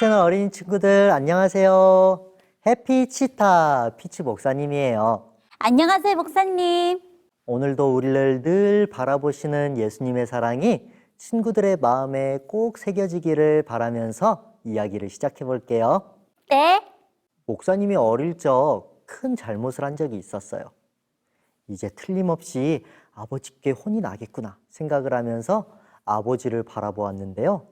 해피채널 어린이 친구들 안녕하세요. 해피 치타 피치 목사님이에요. 안녕하세요, 목사님. 오늘도 우리를 늘 바라보시는 예수님의 사랑이 친구들의 마음에 꼭 새겨지기를 바라면서 이야기를 시작해 볼게요. 네. 목사님이 어릴 적 큰 잘못을 한 적이 있었어요. 이제 틀림없이 아버지께 혼이 나겠구나 생각을 하면서 아버지를 바라보았는데요.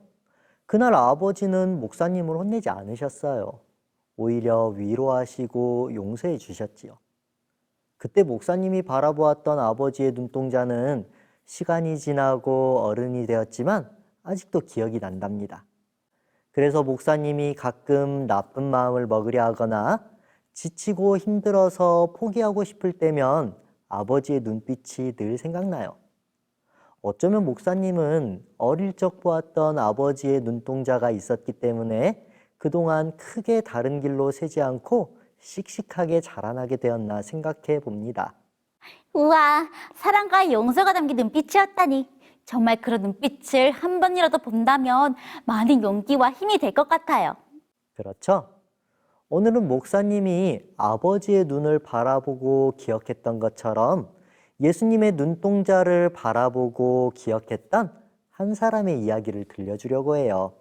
그날 아버지는 목사님을 혼내지 않으셨어요. 오히려 위로하시고 용서해 주셨지요. 그때 목사님이 바라보았던 아버지의 눈동자는 시간이 지나고 어른이 되었지만 아직도 기억이 난답니다. 그래서 목사님이 가끔 나쁜 마음을 먹으려 하거나 지치고 힘들어서 포기하고 싶을 때면 아버지의 눈빛이 늘 생각나요. 어쩌면 목사님은 어릴 적 보았던 아버지의 눈동자가 있었기 때문에 그동안 크게 다른 길로 새지 않고 씩씩하게 자라나게 되었나 생각해 봅니다. 우와, 사랑과 용서가 담긴 눈빛이었다니. 정말 그런 눈빛을 한 번이라도 본다면 많은 용기와 힘이 될 것 같아요. 그렇죠? 오늘은 목사님이 아버지의 눈을 바라보고 기억했던 것처럼 예수님의 눈동자를 바라보고 기억했던 한 사람의 이야기를 들려주려고 해요.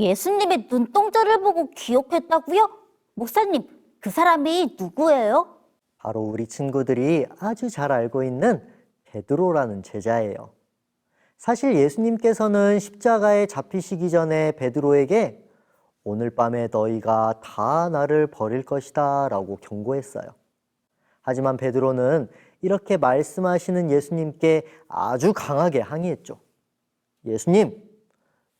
예수님의 눈동자를 보고 기억했다고요? 목사님, 그 사람이 누구예요? 바로 우리 친구들이 아주 잘 알고 있는 베드로라는 제자예요. 사실 예수님께서는 십자가에 잡히시기 전에 베드로에게 오늘 밤에 너희가 다 나를 버릴 것이다 라고 경고했어요. 하지만 베드로는 이렇게 말씀하시는 예수님께 아주 강하게 항의했죠. 예수님,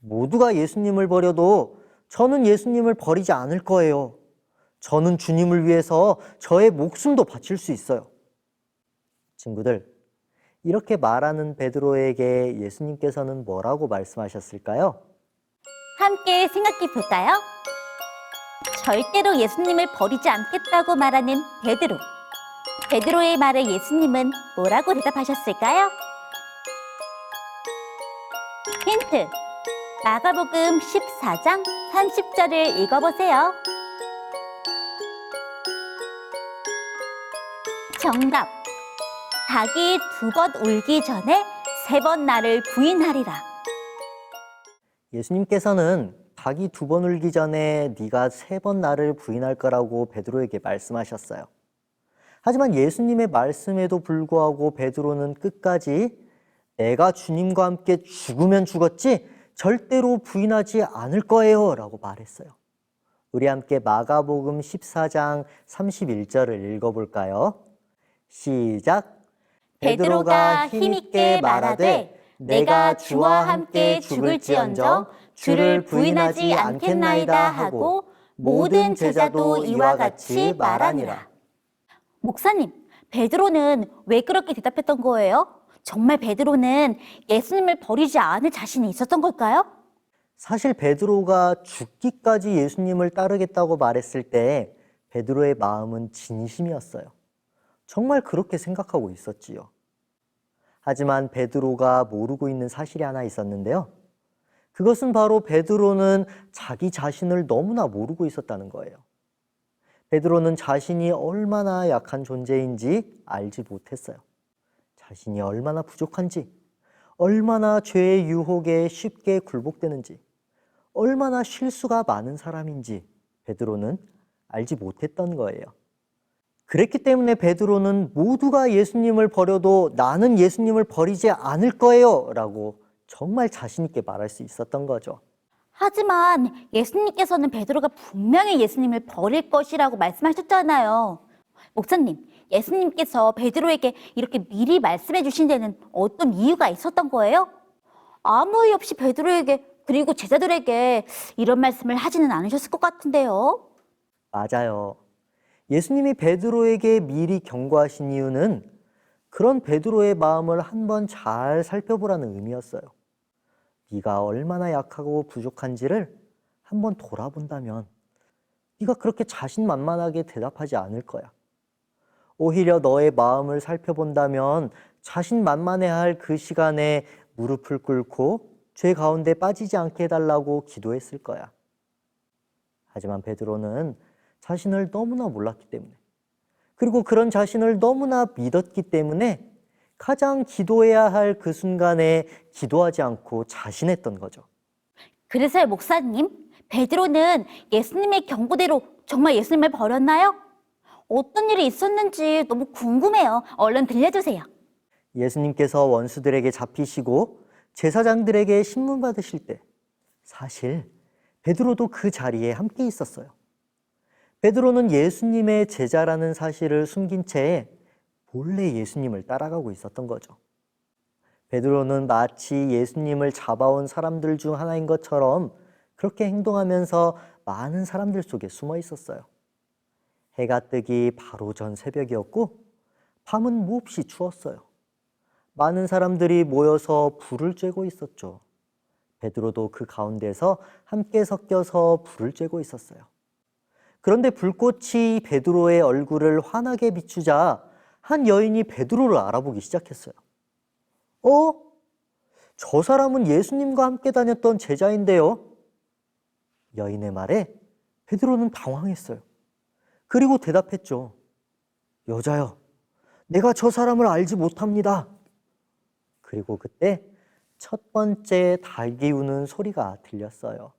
모두가 예수님을 버려도 저는 예수님을 버리지 않을 거예요. 저는 주님을 위해서 저의 목숨도 바칠 수 있어요. 친구들, 이렇게 말하는 베드로에게 예수님께서는 뭐라고 말씀하셨을까요? 함께 생각해 볼까요? 절대로 예수님을 버리지 않겠다고 말하는 베드로. 베드로의 말에 예수님은 뭐라고 대답하셨을까요? 힌트. 마가복음 14장 30절을 읽어보세요. 정답. 닭이 두 번 울기 전에 세 번 나를 부인하리라. 예수님께서는 닭이 두 번 울기 전에 네가 세 번 나를 부인할 거라고 베드로에게 말씀하셨어요. 하지만 예수님의 말씀에도 불구하고 베드로는 끝까지 내가 주님과 함께 죽으면 죽었지 절대로 부인하지 않을 거예요 라고 말했어요. 우리 함께 마가복음 14장 31절을 읽어볼까요? 시작. 베드로가 힘있게 말하되 내가 주와 함께 죽을지언정 주를 부인하지 않겠나이다 하고 모든 제자도 이와 같이 말하니라. 목사님, 베드로는 왜 그렇게 대답했던 거예요? 정말 베드로는 예수님을 버리지 않을 자신이 있었던 걸까요? 사실 베드로가 죽기까지 예수님을 따르겠다고 말했을 때 베드로의 마음은 진심이었어요. 정말 그렇게 생각하고 있었지요. 하지만 베드로가 모르고 있는 사실이 하나 있었는데요. 그것은 바로 베드로는 자기 자신을 너무나 모르고 있었다는 거예요. 베드로는 자신이 얼마나 약한 존재인지 알지 못했어요. 자신이 얼마나 부족한지, 얼마나 죄의 유혹에 쉽게 굴복되는지, 얼마나 실수가 많은 사람인지 베드로는 알지 못했던 거예요. 그랬기 때문에 베드로는 모두가 예수님을 버려도 나는 예수님을 버리지 않을 거예요. 라고 정말 자신있게 말할 수 있었던 거죠. 하지만 예수님께서는 베드로가 분명히 예수님을 버릴 것이라고 말씀하셨잖아요. 목사님, 예수님께서 베드로에게 이렇게 미리 말씀해 주신 데는 어떤 이유가 있었던 거예요? 아무 이유 없이 베드로에게 그리고 제자들에게 이런 말씀을 하지는 않으셨을 것 같은데요. 맞아요. 예수님이 베드로에게 미리 경고하신 이유는 그런 베드로의 마음을 한번 잘 살펴보라는 의미였어요. 네가 얼마나 약하고 부족한지를 한번 돌아본다면 네가 그렇게 자신만만하게 대답하지 않을 거야. 오히려 너의 마음을 살펴본다면 자신만만해할 그 시간에 무릎을 꿇고 죄 가운데 빠지지 않게 해달라고 기도했을 거야. 하지만 베드로는 자신을 너무나 몰랐기 때문에 그리고 그런 자신을 너무나 믿었기 때문에 가장 기도해야 할 그 순간에 기도하지 않고 자신했던 거죠. 그래서요, 목사님, 베드로는 예수님의 경고대로 정말 예수님을 버렸나요? 어떤 일이 있었는지 너무 궁금해요. 얼른 들려주세요. 예수님께서 원수들에게 잡히시고 제사장들에게 신문 받으실 때 사실 베드로도 그 자리에 함께 있었어요. 베드로는 예수님의 제자라는 사실을 숨긴 채 몰래 예수님을 따라가고 있었던 거죠. 베드로는 마치 예수님을 잡아온 사람들 중 하나인 것처럼 그렇게 행동하면서 많은 사람들 속에 숨어 있었어요. 해가 뜨기 바로 전 새벽이었고 밤은 몹시 추웠어요. 많은 사람들이 모여서 불을 쬐고 있었죠. 베드로도 그 가운데서 함께 섞여서 불을 쬐고 있었어요. 그런데 불꽃이 베드로의 얼굴을 환하게 비추자 한 여인이 베드로를 알아보기 시작했어요. 어? 저 사람은 예수님과 함께 다녔던 제자인데요. 여인의 말에 베드로는 당황했어요. 그리고 대답했죠. 여자여, 내가 저 사람을 알지 못합니다. 그리고 그때 첫 번째 닭이 우는 소리가 들렸어요.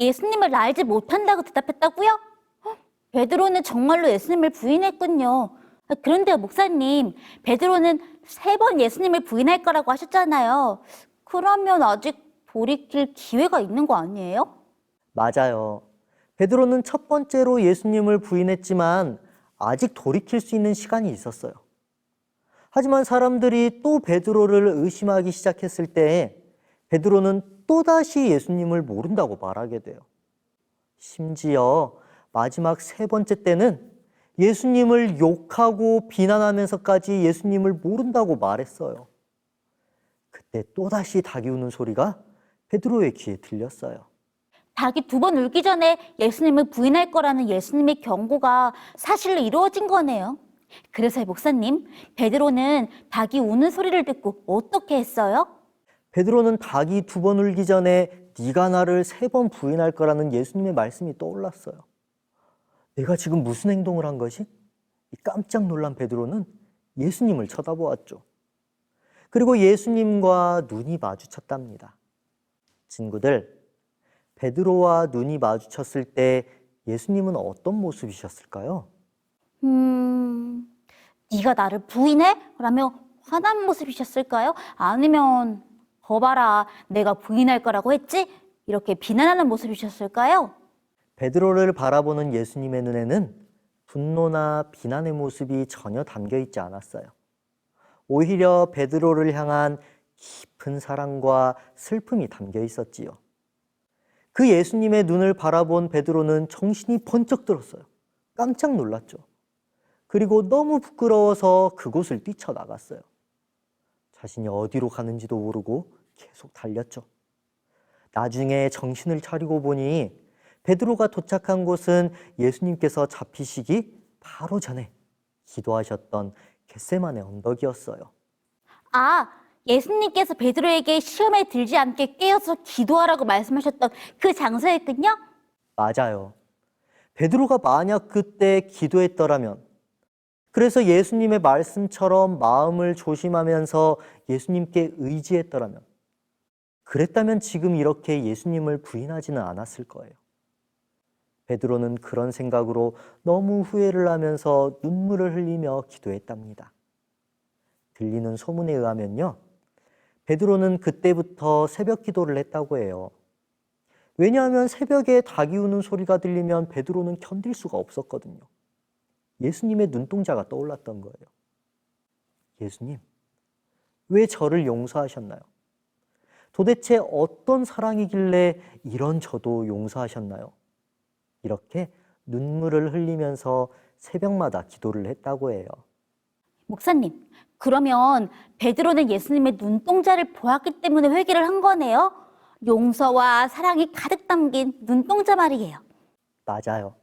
예수님을 알지 못한다고 대답했다고요? 헉, 베드로는 정말로 예수님을 부인했군요. 아, 그런데요, 목사님, 베드로는 세 번 예수님을 부인할 거라고 하셨잖아요. 그러면 아직 돌이킬 기회가 있는 거 아니에요? 맞아요. 베드로는 첫 번째로 예수님을 부인했지만 아직 돌이킬 수 있는 시간이 있었어요. 하지만 사람들이 또 베드로를 의심하기 시작했을 때 베드로는 또다시 예수님을 모른다고 말하게 돼요. 심지어 마지막 세 번째 때는 예수님을 욕하고 비난하면서까지 예수님을 모른다고 말했어요. 그때 또다시 닭이 우는 소리가 베드로의 귀에 들렸어요. 닭이 두 번 울기 전에 예수님을 부인할 거라는 예수님의 경고가 사실로 이루어진 거네요. 그래서 목사님, 베드로는 닭이 우는 소리를 듣고 어떻게 했어요? 베드로는 닭이 두 번 울기 전에 네가 나를 세 번 부인할 거라는 예수님의 말씀이 떠올랐어요. 내가 지금 무슨 행동을 한 것이? 이 깜짝 놀란 베드로는 예수님을 쳐다보았죠. 그리고 예수님과 눈이 마주쳤답니다. 친구들, 베드로와 눈이 마주쳤을 때 예수님은 어떤 모습이셨을까요? 음, 네가 나를 부인해? 라며 화난 모습이셨을까요? 아니면 거봐라, 내가 부인할 거라고 했지? 이렇게 비난하는 모습이셨을까요? 베드로를 바라보는 예수님의 눈에는 분노나 비난의 모습이 전혀 담겨 있지 않았어요. 오히려 베드로를 향한 깊은 사랑과 슬픔이 담겨 있었지요. 그 예수님의 눈을 바라본 베드로는 정신이 번쩍 들었어요. 깜짝 놀랐죠. 그리고 너무 부끄러워서 그곳을 뛰쳐나갔어요. 자신이 어디로 가는지도 모르고 계속 달렸죠. 나중에 정신을 차리고 보니 베드로가 도착한 곳은 예수님께서 잡히시기 바로 전에 기도하셨던 겟세만의 언덕이었어요. 아, 예수님께서 베드로에게 시험에 들지 않게 깨어서 기도하라고 말씀하셨던 그 장소였군요? 맞아요. 베드로가 만약 그때 기도했더라면 그래서 예수님의 말씀처럼 마음을 조심하면서 예수님께 의지했더라면 그랬다면 지금 이렇게 예수님을 부인하지는 않았을 거예요. 베드로는 그런 생각으로 너무 후회를 하면서 눈물을 흘리며 기도했답니다. 들리는 소문에 의하면요. 베드로는 그때부터 새벽 기도를 했다고 해요. 왜냐하면 새벽에 닭이 우는 소리가 들리면 베드로는 견딜 수가 없었거든요. 예수님의 눈동자가 떠올랐던 거예요. 예수님, 왜 저를 용서하셨나요? 도대체 어떤 사랑이길래 이런 저도 용서하셨나요? 이렇게 눈물을 흘리면서 새벽마다 기도를 했다고 해요. 목사님, 그러면 베드로는 예수님의 눈동자를 보았기 때문에 회개를 한 거네요? 용서와 사랑이 가득 담긴 눈동자 말이에요. 맞아요.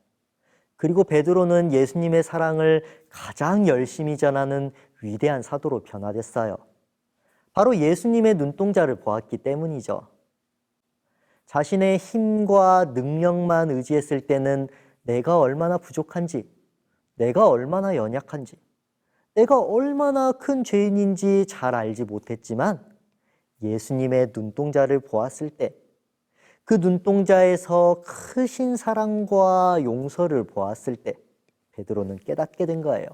그리고 베드로는 예수님의 사랑을 가장 열심히 전하는 위대한 사도로 변화됐어요. 바로 예수님의 눈동자를 보았기 때문이죠. 자신의 힘과 능력만 의지했을 때는 내가 얼마나 부족한지, 내가 얼마나 연약한지, 내가 얼마나 큰 죄인인지 잘 알지 못했지만 예수님의 눈동자를 보았을 때, 그 눈동자에서 크신 사랑과 용서를 보았을 때, 베드로는 깨닫게 된 거예요.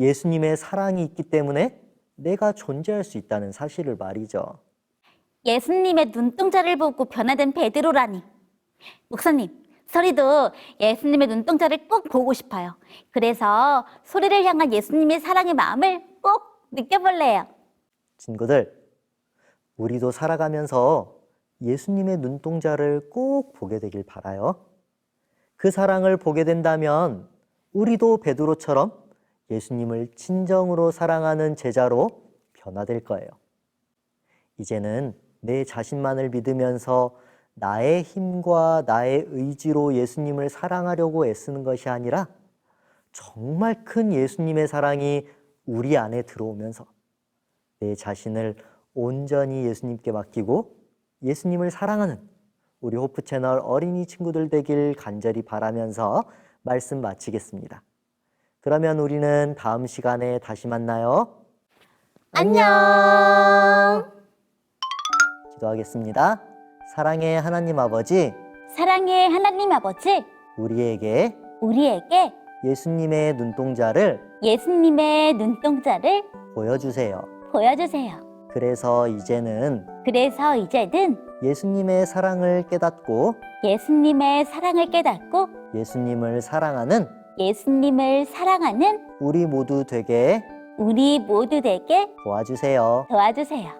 예수님의 사랑이 있기 때문에 내가 존재할 수 있다는 사실을 말이죠. 예수님의 눈동자를 보고 변화된 베드로라니. 목사님, 소리도 예수님의 눈동자를 꼭 보고 싶어요. 그래서 소리를 향한 예수님의 사랑의 마음을 꼭 느껴볼래요. 친구들, 우리도 살아가면서 예수님의 눈동자를 꼭 보게 되길 바라요. 그 사랑을 보게 된다면 우리도 베드로처럼 예수님을 진정으로 사랑하는 제자로 변화될 거예요. 이제는 내 자신만을 믿으면서 나의 힘과 나의 의지로 예수님을 사랑하려고 애쓰는 것이 아니라 정말 큰 예수님의 사랑이 우리 안에 들어오면서 내 자신을 온전히 예수님께 맡기고 예수님을 사랑하는 우리 호프 채널 어린이 친구들 되길 간절히 바라면서 말씀 마치겠습니다. 그러면 우리는 다음 시간에 다시 만나요. 안녕. 기도하겠습니다. 사랑의 하나님 아버지, 사랑의 하나님 아버지, 우리에게 우리에게 예수님의 눈동자를 예수님의 눈동자를 보여주세요. 보여주세요. 그래서 이제는 그래서 이제는 예수님의 사랑을 깨닫고 예수님의 사랑을 깨닫고 예수님을 사랑하는 예수님을 사랑하는 우리 모두 되게 우리 모두 되게 도와주세요. 도와주세요.